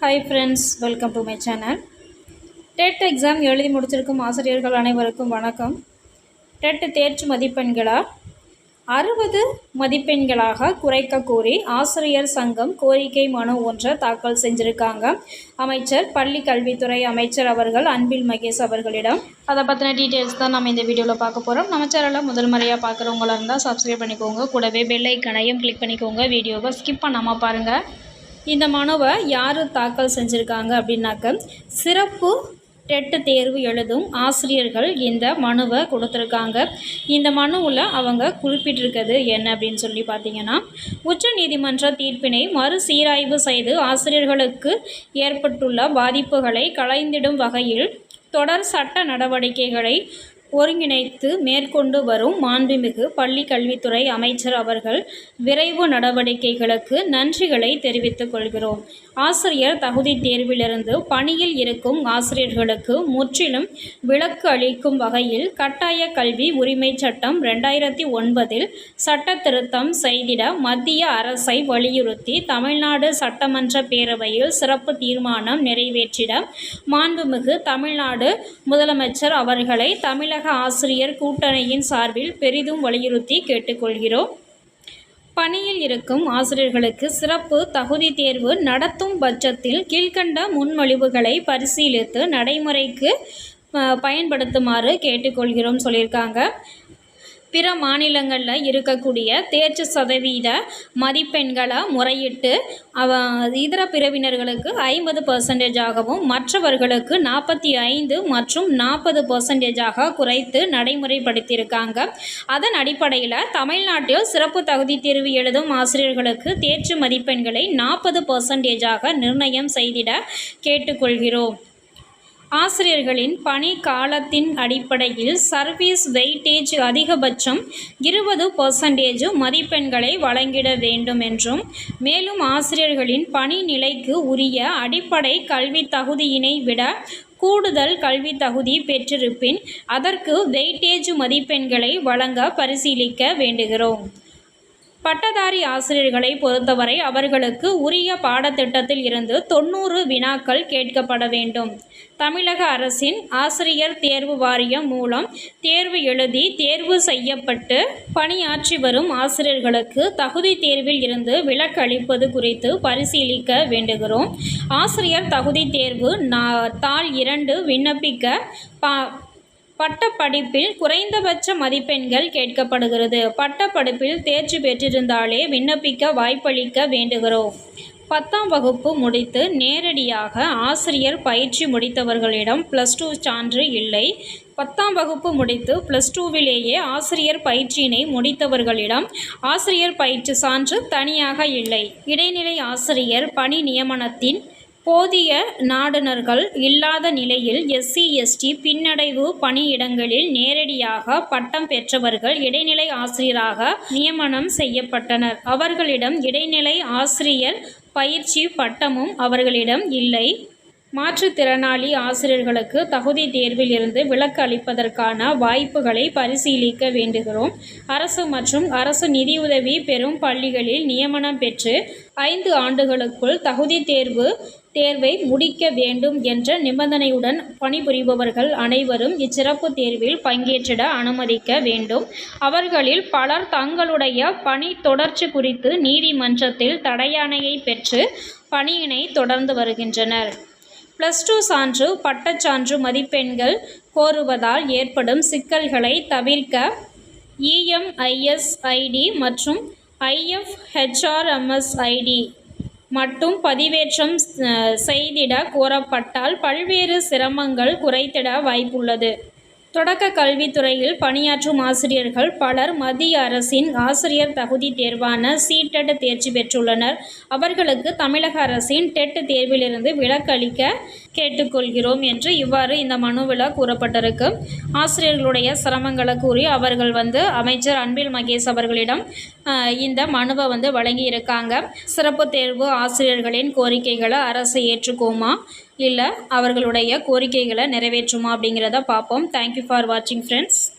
Hi friends welcome to my channel TET exam எழுதி முடிச்சிருக்கும் ஆசிரியர்கள் அனைவருக்கும் வணக்கம். டெட் தேர்ச்சி மதிப்பெண்களா? அறுபது மதிப்பெண்களாக குறைக்க கோரி ஆசிரியர் சங்கம் கோரிக்கை மனு ஒன்றை தாக்கல் செஞ்சுருக்காங்க. அமைச்சர் பள்ளி கல்வித்துறை அமைச்சர் அவர்கள் அன்பில் மகேஷ் அவர்களிடம். அதை பற்றின டீட்டெயில்ஸ் தான் நம்ம இந்த வீடியோவில் பார்க்க போகிறோம் நம்ம சேனலில் முதல் முறையாக பார்க்குறவங்களா இருந்தால் சப்ஸ்கிரைப் பண்ணிக்கோங்க. கூடவே பெல் ஐக்கனையும் கிளிக் பண்ணிக்கோங்க. வீடியோவை ஸ்கிப் பண்ணாமல் பாருங்கள் இந்த மனுவை யார் தாக்கல் செஞ்சுருக்காங்க அப்படின்னாக்க சிறப்பு டெட்டு தேர்வு எழுதும் ஆசிரியர்கள் இந்த மனுவை கொடுத்துருக்காங்க. இந்த மனுவில் அவங்க குறிப்பிட்டிருக்கிறது என்ன அப்படின்னு சொல்லி பார்த்தீங்கன்னா உச்ச நீதிமன்ற தீர்ப்பினை மறுசீராய்வு செய்து ஆசிரியர்களுக்கு ஏற்பட்டுள்ள பாதிப்புகளை களைந்திடும் வகையில் தொடர் சட்ட நடவடிக்கைகளை ஒருங்கிணைத்து மேற்கொண்டு வரும் மாண்புமிகு பள்ளி கல்வித்துறை அமைச்சர் அவர்கள் விரைவு நடவடிக்கைகளுக்கு நன்றிகளை தெரிவித்துக் கொள்கிறோம். ஆசிரியர் தகுதி தேர்விலிருந்து பணியில் இருக்கும் ஆசிரியர்களுக்கு முற்றிலும் விலக்கு அளிக்கும் வகையில் கட்டாய கல்வி உரிமை சட்டம் ரெண்டாயிரத்தி ஒன்பதில் சட்ட திருத்தம் செய்திட மத்திய அரசை வலியுறுத்தி தமிழ்நாடு சட்டமன்ற பேரவையில் சிறப்பு தீர்மானம் நிறைவேற்றிட மாண்புமிகு தமிழ்நாடு முதலமைச்சர் அவர்களை தமிழக ஆசிரியர் கூட்டணியின் சார்பில் பெரிதும் வலியுறுத்தி கேட்டுக்கொள்கிறோம். பணியில் இருக்கும் ஆசிரியர்களுக்கு சிறப்பு தகுதி தேர்வு நடத்தும் பட்சத்தில் கீழ்கண்ட முன்மொழிவுகளை பரிசீலித்து நடைமுறைக்கு பயன்படுத்துமாறு கேட்டுக்கொள்கிறோம் சொல்லியிருக்காங்க. பிற மாநிலங்களில் இருக்கக்கூடிய தேர்ச்சி சதவீத மதிப்பெண்களை முறையிட்டு அவ இதர பிரிவினர்களுக்கு ஐம்பது பர்சன்டேஜாகவும் மற்றவர்களுக்கு நாற்பத்தி ஐந்து மற்றும் நாற்பது பர்சன்டேஜாக குறைத்து நடைமுறைப்படுத்தியிருக்காங்க. அதன் அடிப்படையில் தமிழ்நாட்டில் சிறப்பு தகுதி தேர்வு எழுதும் ஆசிரியர்களுக்கு தேர்ச்சி மதிப்பெண்களை நாற்பது பர்சன்டேஜாக நிர்ணயம் செய்திட கேட்டுக்கொள்கிறோம். ஆசிரியர்களின் பணி காலத்தின் அடிப்படையில் சர்வீஸ் வெயிட்டேஜ் அதிகபட்சம் இருபது பர்சன்டேஜ் மதிப்பெண்களை வழங்கிட வேண்டும் என்றும் மேலும் ஆசிரியர்களின் பணி நிலைக்கு உரிய அடிப்படை கல்வி தகுதியினை விட கூடுதல் கல்வி தகுதி பெற்றிருப்பின் அதற்கு வெயிட்டேஜ் மதிப்பெண்களை வழங்க பரிசீலிக்க வேண்டுகிறோம். பட்டதாரி ஆசிரியர்களை பொறுத்தவரை அவர்களுக்கு உரிய பாடத்திட்டத்தில் இருந்து தொண்ணூறு வினாக்கள் கேட்கப்பட வேண்டும். தமிழக அரசின் ஆசிரியர் தேர்வு வாரியம் மூலம் தேர்வு எழுதி தேர்வு செய்யப்பட்டு பணியாற்றி வரும் ஆசிரியர்களுக்கு தகுதி தேர்வில் இருந்து விலக்கு அளிப்பது குறித்து பரிசீலிக்க வேண்டுகிறோம். ஆசிரியர் தகுதி தேர்வு தாள் இரண்டு விண்ணப்பிக்க பா பட்டப்படிப்பில் குறைந்தபட்ச மதிப்பெண்கள் கேட்கப்படுகிறது. பட்டப்படிப்பில் தேர்ச்சி பெற்றிருந்தாலே விண்ணப்பிக்க வாய்ப்பளிக்க வேண்டுகிறோம். பத்தாம் வகுப்பு முடித்து நேரடியாக ஆசிரியர் பயிற்சி முடித்தவர்களிடம் ப்ளஸ் டூ சான்று இல்லை. பத்தாம் வகுப்பு முடித்து ப்ளஸ் டூவிலேயே ஆசிரியர் பயிற்சியினை முடித்தவர்களிடம் ஆசிரியர் பயிற்சி சான்று தனியாக இல்லை. இடைநிலை ஆசிரியர் பணி நியமனத்தின் போதிய நாடுனர்கள் இல்லாத நிலையில் எஸ்சி எஸ்டி பின்னடைவு பணியிடங்களில் நேரடியாக பட்டம் பெற்றவர்கள் இடைநிலை ஆசிரியராக நியமனம் செய்யப்பட்டனர். அவர்களிடம் இடைநிலை ஆசிரியர் பயிற்சி பட்டமும் அவர்களிடம் இல்லை. மாற்றுத்திறனாளி ஆசிரியர்களுக்கு தகுதி தேர்வில் இருந்து விலக்கு அளிப்பதற்கான வாய்ப்புகளை பரிசீலிக்க வேண்டுகிறோம். அரசு மற்றும் அரசு நிதியுதவி பெறும் பள்ளிகளில் நியமனம் பெற்று ஐந்து ஆண்டுகளுக்குள் தகுதி தேர்வு தேர்வை முடிக்க வேண்டும் என்ற நிபந்தனையுடன் பணிபுரிபவர்கள் அனைவரும் இச்சிறப்பு தேர்வில் பங்கேற்றிட அனுமதிக்க வேண்டும். அவர்களில் பலர் தங்களுடைய பணி தொடர்ச்சி குறித்து நீதிமன்றத்தில் தடையாணையை பெற்று பணியினை தொடர்ந்து வருகின்றனர். ப்ளஸ் டூ சான்று பட்டச்சான்று மதிப்பெண்கள் கோருவதால் ஏற்படும் சிக்கல்களை தவிர்க்க இஎம்ஐஎஸ்ஐடி மற்றும் ஐஎஃப்ஹெச்ஆர்எம்எஸ்ஐடி மட்டும் பதிவேற்றம் செய்திட கோரப்பட்டால் பல்வேறு சிரமங்கள் குறைத்திட வாய்ப்புள்ளது. தொடக்க கல்வித்துறையில் பணியாற்றும் ஆசிரியர்கள் பலர் மத்திய அரசின் ஆசிரியர் தகுதி தேர்வான சீடெட் தேர்ச்சி பெற்றுள்ளனர். அவர்களுக்கு தமிழக அரசின் டெட் தேர்விலிருந்து விலக்களிக்க கேட்டுக்கொள்கிறோம் என்று இவ்வாறு இந்த மனுவில் கூறப்பட்டிருக்கு. ஆசிரியர்களுடைய சிரமங்களை கூறி அவர்கள் வந்து அமைச்சர் அன்பில் மகேஷ் அவர்களிடம் இந்த மனுவை வந்து வழங்கியிருக்காங்க. சிறப்பு தேர்வு ஆசிரியர்களின் கோரிக்கைகளை அரசு ஏற்றுக்கோமா? இல்லை அவர்களுடைய கோரிக்கைகளை நிறைவேற்றுமா அப்படிங்கிறத பார்ப்போம். தேங்க்யூ ஃபார் வாட்சிங் ஃப்ரெண்ட்ஸ்